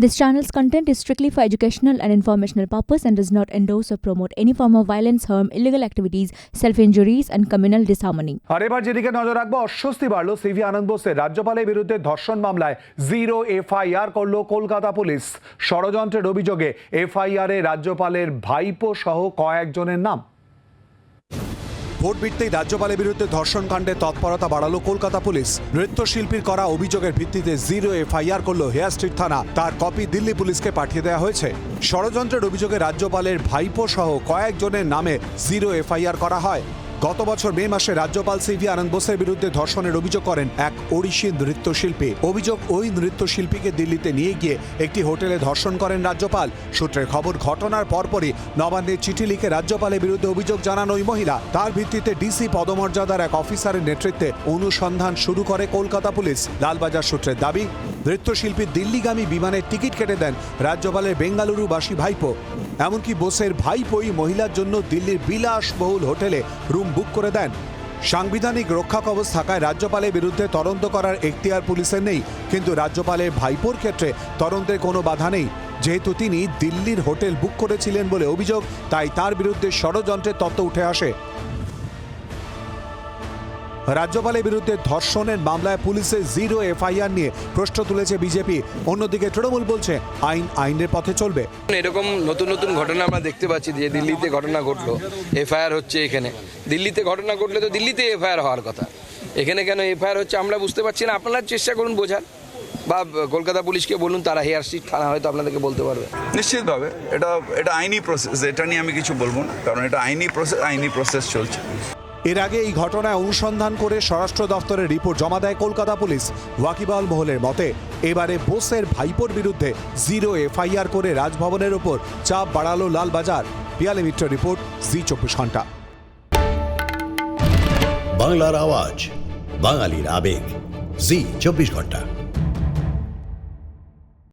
This channel's content is strictly for educational and informational purpose and does not endorse or promote any form of violence, harm, illegal activities, self-injuries and communal disharmony. আর এবার যেদিকে নজর রাখব অস্বস্তি বাড়লো CV আনন্দ বোসের রাজ্যপালের বিরুদ্ধে ধর্ষণ মামলায় জিরো এফআইআর করল কলকাতা পুলিশ ষড়যন্ত্রের অভিযোগে এফআইআর রাজ্যপালের ভাইপো সহ কয়েকজনের নাম ভোট বিটতেই রাজ্যপালের বিরুদ্ধে ধর্ষণকাণ্ডে তৎপরতা বাড়ালো কলকাতা পুলিশ। নৃত্যশিল্পীর করা অভিযোগের ভিত্তিতে জিরো এফআইআর করল হেয়ার স্ট্রিট থানা। তার কপি দিল্লি পুলিশকে পাঠিয়ে দেওয়া হয়েছে। ষড়যন্ত্রের অভিযোগে রাজ্যপালের ভাইপো সহ কয়েকজনের নামে জিরো এফআইআর করা হয়। গত বছর মে মাসে রাজ্যপাল সিভি আনন্দ বোসের বিরুদ্ধে ধর্ষণের অভিযোগ করেন এক ওড়িশি নৃত্যশিল্পী। অভিযোগ ওই নৃত্যশিল্পীকে দিল্লিতে নিয়ে গিয়ে একটি হোটেলে ধর্ষণ করেন রাজ্যপাল। সূত্রের খবর, ঘটনার পরপরই নবান্নের চিঠি লিখে রাজ্যপালের বিরুদ্ধে অভিযোগ জানান ওই মহিলা। তার ভিত্তিতে ডিসি পদমর্যাদার এক অফিসারের নেতৃত্বে অনুসন্ধান শুরু করে কলকাতা পুলিশ। লালবাজার সূত্রের দাবি, নৃত্যশিল্পী দিল্লিগামী বিমানের টিকিট কেটে দেন রাজ্যপালের বেঙ্গালুরুবাসী ভাইপো। এমনকি বোসের ভাইপোই মহিলার জন্য দিল্লির বিলাসবহুল হোটেলে রুম বুক করে দেন। সাংবিধানিক রক্ষা কবচ থাকায় রাজ্যপালের বিরুদ্ধে তদন্ত করার এখতিয়ার পুলিশের নেই, কিন্তু রাজ্যপালের ভাইপোর ক্ষেত্রে তদন্তের কোনো বাধা নেই। যেহেতু তিনি দিল্লির হোটেল বুক করেছিলেন বলে অভিযোগ, তাই তার বিরুদ্ধে ষড়যন্ত্রের তত্ত্ব উঠে আসে। রাজ্যপালের বিরুদ্ধে ধর্ষণের মামলায় পুলিশের জিরো এফআইআর নিয়ে প্রশ্ন তুলেছে বিজেপি। অন্যদিকে তৃণমূল বলছে আইন আইনের পথে চলবে। এরকম নতুন নতুন ঘটনা আমরা দেখতে পাচ্ছি যে দিল্লিতে ঘটনা ঘটলো এফআইআর হচ্ছে এখানে। দিল্লিতে ঘটনা ঘটলে তো দিল্লিতে এফআইআর হওয়ার কথা। এখানে কেন এফআইআর হচ্ছে আমরা বুঝতে পারছি না আপনারা চেষ্টা করুন বোঝার। বা কলকাতা পুলিশকে বলুন তারা হেয়ার স্ট্রিট থানা হয়তো আপনাদেরকে বলতে পারবে। নিশ্চিতভাবে এটা এটা আইনি প্রসেস এটা নিয়ে আমি কিছু বলব না কারণ এটা আইনি প্রসেস আইনি প্রসেস চলছে। এর আগে এই ঘটনায় অনুসন্ধান করে স্বরাষ্ট্র দফতরের রিপোর্ট জমা দেয় কলকাতা পুলিশ। ওয়াকিবহাল মহলের মতে, এবারে বোসের ভাইপোর বিরুদ্ধে জিরো এফআইআর করে রাজভবনের ওপর চাপ বাড়ালো লালবাজার। পিয়ালে মিত্র রিপোর্ট, জি চব্বিশ ঘণ্টা। বাংলার আওয়াজ, বাঙালির আবেগ, জি চব্বিশ ঘণ্টা।